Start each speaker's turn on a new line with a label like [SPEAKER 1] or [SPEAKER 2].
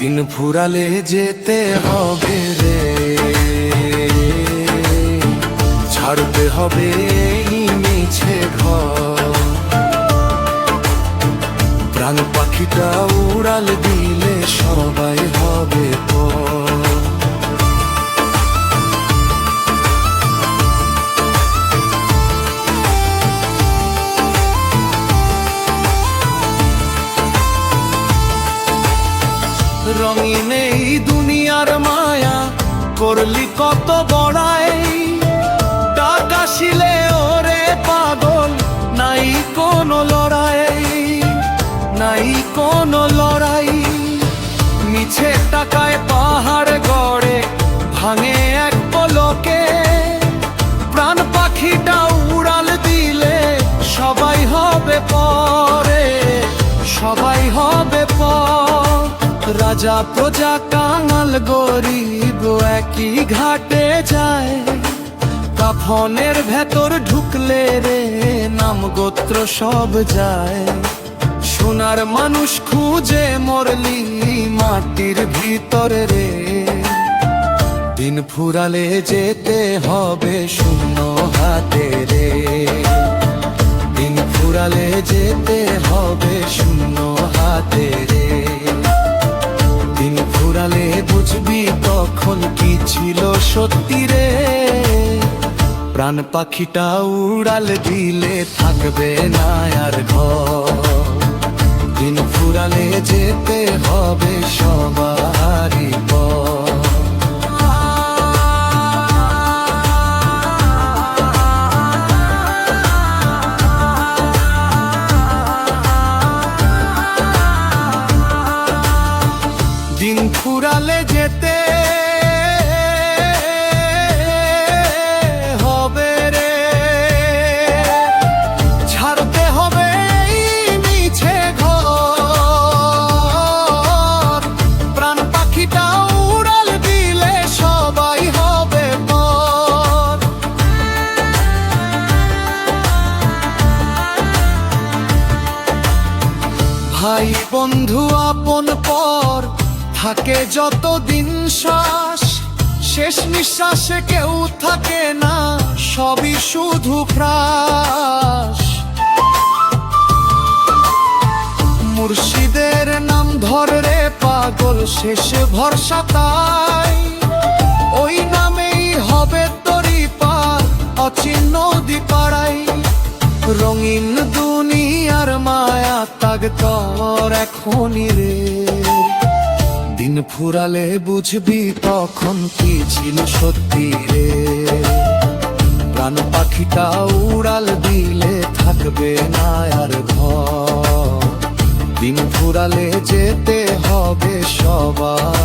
[SPEAKER 1] দিন ফুরালে যেতে হবে রে। ছাড়তে হবে মিছে ঘর। প্রাণ পাখিটা উড়াল দিলে রঙিন এই দুনিয়ার মায়া। করলি কত বড়াই। টাকা শিলে ওরে পাগল, নাই কোনো লড়াই, নাই কোনো লড়াই। মিছে টাকায় পাহাড় গড়ে, ভাঙে এক পলকে। প্রাণ পাখিটা উড়াল দিলে, সবাই হবে পরে। সবাই হবে রাজা প্রজা কাঙাল গরিব, একই ঘাটে যায়। কাফনের ভেতর ঢুকলে রে নাম গোত্র সব যায়। সোনার মানুষ খুঁজে মরলি মাটির ভিতরে রে। দিন ফুরালে যেতে হবে শূন্য হাতে রে। দিন ফুরালে যেতে হবে শূন্য হাতে রে। তখন কি ছিল সত্যি রে? প্রাণ পাখিটা উড়াল দিলে থাকবে না আর ঘর। ভাই বন্ধু, আপন পর থাকে যত দিন শ্বাস, শেষ নিঃশ্বাসে কেউ থাকে না, সবই শুধু প্রাস মুর্শিদের নাম ধরে রে পাগল, শেষ ভরসা তাই। ওই নামেই হবে তরি পার অচিহ্ন পাড়াই রঙিন মায়া তোর এখনই রে। দিন ফুরালে বুঝবি তখন কি ছিল সত্যি রে। প্রাণ পাখিটা উড়াল দিলে থাকবে না আর ঘর। দিন ফুরালে যেতে হবে সবারই